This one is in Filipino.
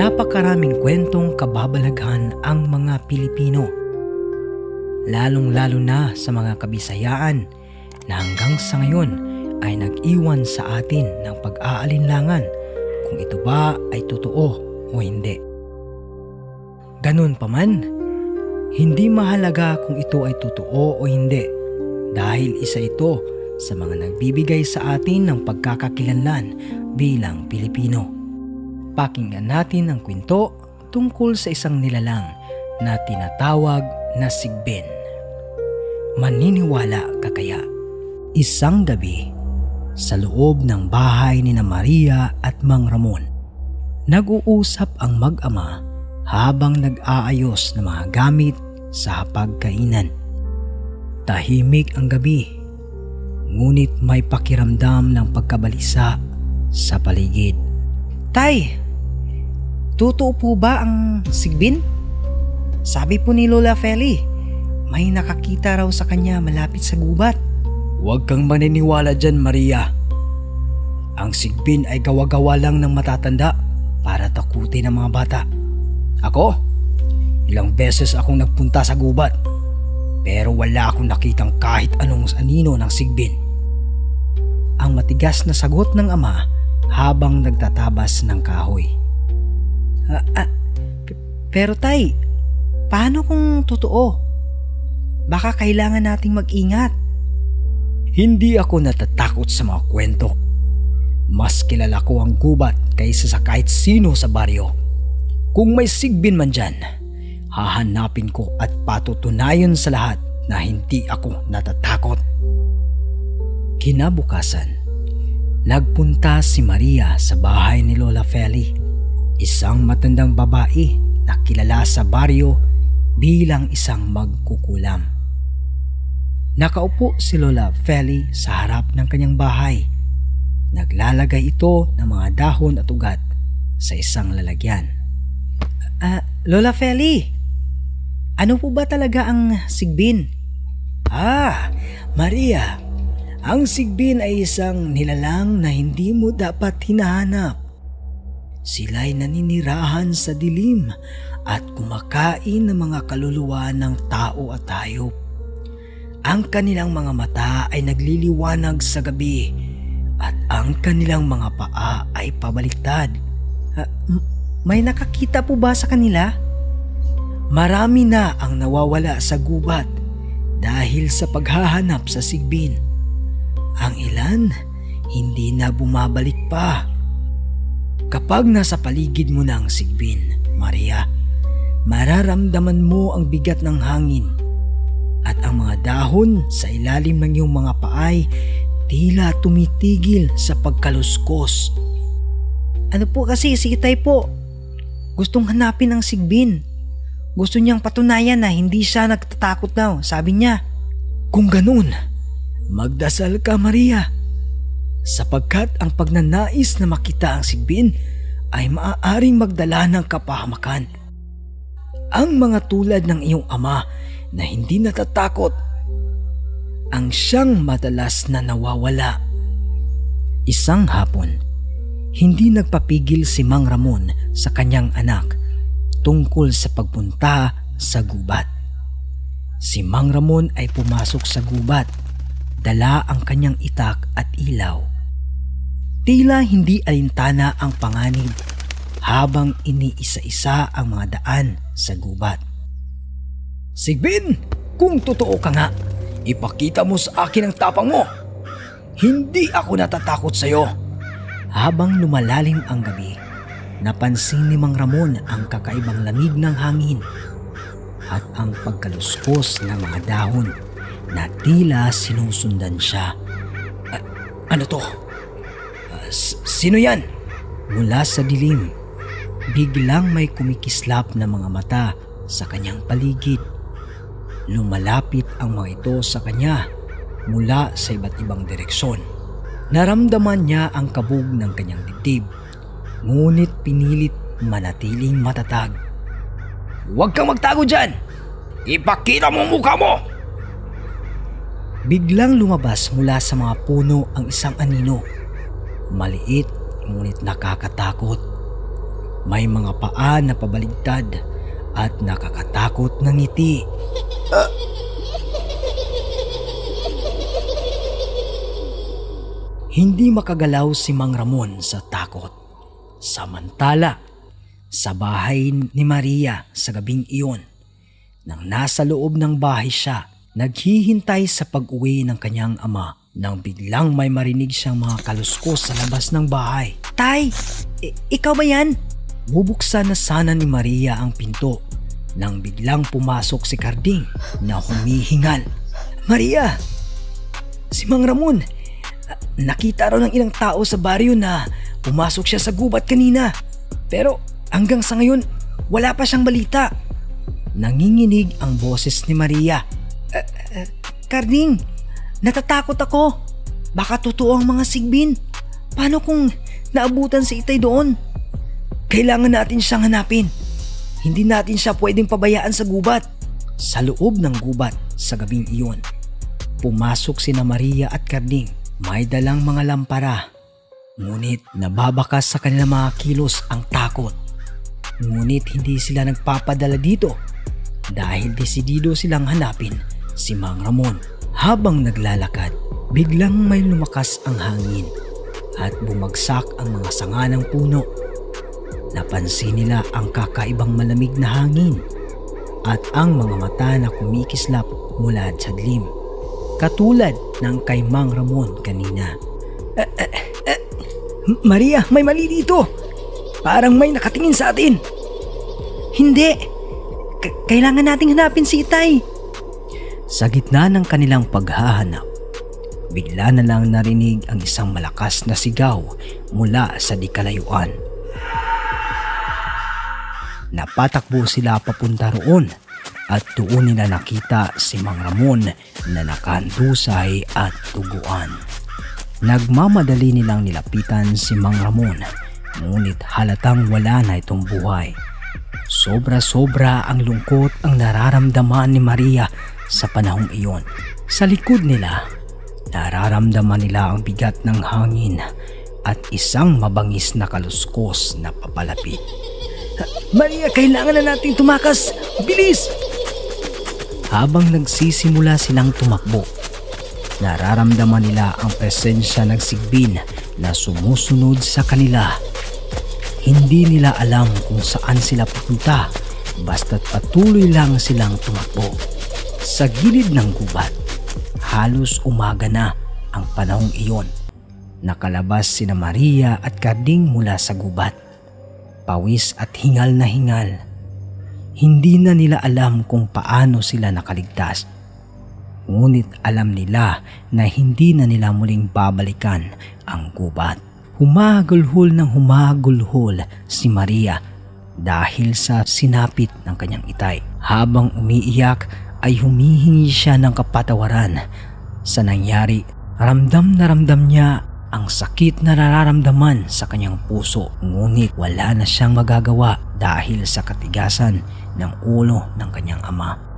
Napakaraming kwentong kababalaghan ang mga Pilipino. Lalong-lalo na sa mga kabisayaan na hanggang sa ngayon ay nag-iwan sa atin ng pag-aalinlangan kung ito ba ay totoo o hindi. Ganun pa man, hindi mahalaga kung ito ay totoo o hindi dahil isa ito sa mga nagbibigay sa atin ng pagkakakilanlan bilang Pilipino. Pakinggan natin ang kwento tungkol sa isang nilalang na tinatawag na Sigbin. Maniniwala ka kaya? Isang gabi, sa loob ng bahay ni na Maria at Mang Ramon, nag-uusap ang mag-ama habang nag-aayos ng mga gamit sa hapagkainan. Tahimik ang gabi, ngunit may pakiramdam ng pagkabalisa sa paligid. Tay, totoo po ba ang sigbin? Sabi po ni Lola Feli, may nakakita raw sa kanya malapit sa gubat. Huwag kang maniniwala dyan, Maria. Ang sigbin ay gawa-gawa lang ng matatanda para takutin ang mga bata. Ako, ilang beses akong nagpunta sa gubat pero wala akong nakitang kahit anong anino ng sigbin. Ang matigas na sagot ng ama habang nagtatabas ng kahoy. Ah, p- pero tay, paano kung totoo? Baka kailangan nating mag-ingat. Hindi ako natatakot sa mga kwento. Mas kilala ko ang gubat kaysa sa kahit sino sa baryo. Kung may sigbin man dyan, hahanapin ko at patutunayan sa lahat na hindi ako natatakot. Kinabukasan, nagpunta si Maria sa bahay ni Lola Feli, isang matandang babae na kilala sa baryo bilang isang magkukulam. Nakaupo si Lola Feli sa harap ng kanyang bahay. Naglalagay ito ng mga dahon at ugat sa isang lalagyan. Ah, Lola Feli, ano po ba talaga ang sigbin? Ah, Maria, ang sigbin ay isang nilalang na hindi mo dapat hinahanap. Sila'y naninirahan sa dilim at kumakain ng mga kaluluwa ng tao at hayop. Ang kanilang mga mata ay nagliliwanag sa gabi at ang kanilang mga paa ay pabaliktad. M- may nakakita po ba sa kanila? Marami na ang nawawala sa gubat dahil sa paghahanap sa sigbin. Ang ilan, hindi na bumabalik pa. Kapag nasa paligid mo na ang sigbin, Maria, mararamdaman mo ang bigat ng hangin at ang mga dahon sa ilalim ng iyong mga paay tila tumitigil sa pagkaluskos. Ano po kasi si Itay po? Gustong hanapin ang sigbin. Gusto niyang patunayan na hindi siya nagtatakot daw, sabi niya. Kung ganun, magdasal ka Maria. Sapagkat ang pagnanais na makita ang sigbin ay maaaring magdala ng kapahamakan. Ang mga tulad ng iyong ama na hindi natatakot ang siyang madalas na nawawala. Isang hapon, hindi nagpapigil si Mang Ramon sa kanyang anak tungkol sa pagpunta sa gubat. Si Mang Ramon ay pumasok sa gubat, dala ang kanyang itak at ilaw. Tila hindi alintana ang panganib habang iniisa-isa ang mga daan sa gubat. Sigbin, kung totoo ka nga, ipakita mo sa akin ang tapang mo. Hindi ako natatakot sa iyo. Habang lumalalim ang gabi, napansin ni Mang Ramon ang kakaibang lamig ng hangin at ang pagkaluskos ng mga dahon na tila sinusundan siya. "A- ano to? Sino yan? Mula sa dilim, biglang may kumikislap na mga mata sa kanyang paligid. Lumalapit ang mga ito sa kanya mula sa iba't ibang direksyon. Naramdaman niya ang kabog ng kanyang dibdib, ngunit pinilit manatiling matatag. Huwag kang magtago dyan! Ipakita mo mukha mo! Biglang lumabas mula sa mga puno ang isang anino. Maliit ngunit nakakatakot. May mga paa na pabaligtad at nakakatakot na ngiti. Hindi makagalaw si Mang Ramon sa takot. Samantala, sa bahay ni Maria sa gabing iyon, nang nasa loob ng bahay siya, naghihintay sa pag-uwi ng kanyang ama nang biglang may marinig siyang mga kaluskos sa labas ng bahay. Tay, i- ikaw ba yan? Bubuksan na sana ni Maria ang pinto nang biglang pumasok si Carding na humihingal. Maria! Si Mang Ramon! Nakita raw ng ilang tao sa baryo na pumasok siya sa gubat kanina. Pero hanggang sa ngayon, wala pa siyang balita. Nanginginig ang boses ni Maria. "Ah, ah, Carding, natatakot ako. Baka totoo ang mga sigbin. Paano kung naabutan si Itay doon? Kailangan natin siyang hanapin. Hindi natin siya pwedeng pabayaan sa gubat. Sa loob ng gubat sa gabing iyon, pumasok sina Maria at Carding. May dalang mga lampara. Ngunit nababakas sa kanilang mga kilos ang takot. Ngunit hindi sila nagpapadala dito dahil desidido silang hanapin si Mang Ramon. Habang naglalakad, biglang may lumakas ang hangin at bumagsak ang mga sanga ng puno. Napansin nila ang kakaibang malamig na hangin at ang mga mata na kumikislap mula sa dilim. Katulad ng kay Mang Ramon kanina. Eh, eh, eh, Maria, may mali dito. Parang may nakatingin sa atin. Hindi. K- kailangan nating hanapin si Itay. Sa gitna ng kanilang paghahanap, bigla na lang narinig ang isang malakas na sigaw mula sa di kalayuan. Napatakbo sila papunta roon at doon nila nakita si Mang Ramon na nakahandusay at tuguan. Nagmamadali nilang nilapitan si Mang Ramon ngunit halatang wala na itong buhay. Sobra-sobra ang lungkot ang nararamdaman ni Maria sa panahong iyon. Sa likod nila, nararamdaman nila ang bigat ng hangin at isang mabangis na kaluskos na papalapit. Maria, kailangan na nating tumakas! Bilis! Habang nagsisimula silang tumakbo, nararamdaman nila ang presensya ng sigbin na sumusunod sa kanila. Hindi nila alam kung saan sila papunta basta't patuloy lang silang tumakbo. Sa gilid ng gubat, halos umaga na ang panahong iyon. Nakalabas sina Maria at Carding mula sa gubat. Pawis at hingal na hingal. Hindi na nila alam kung paano sila nakaligtas. Ngunit alam nila na hindi na nila muling babalikan ang gubat. Humagulhol ng humagulhol si Maria dahil sa sinapit ng kanyang itay. Habang umiiyak ay humihingi siya ng kapatawaran sa nangyari. Ramdam na ramdam niya ang sakit na nararamdaman sa kanyang puso ngunit wala na siyang magagawa dahil sa katigasan ng ulo ng kanyang ama.